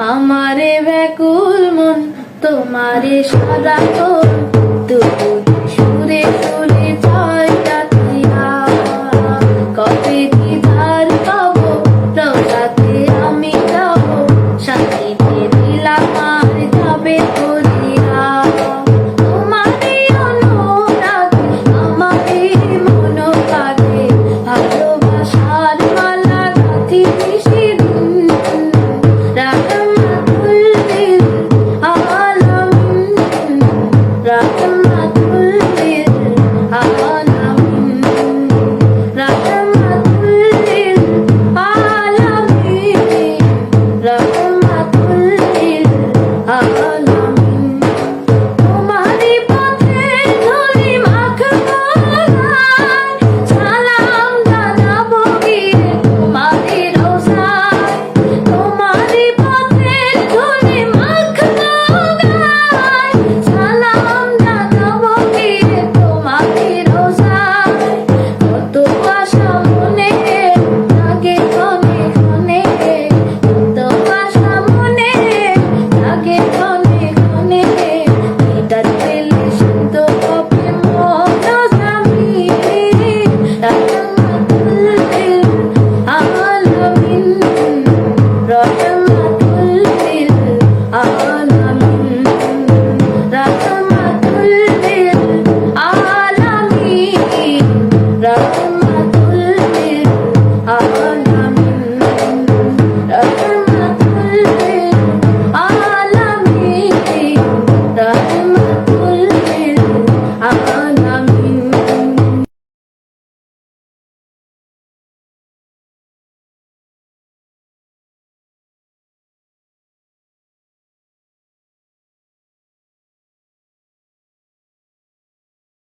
আমারে ব্যাকুল মন তোমারে সাদা তবু love.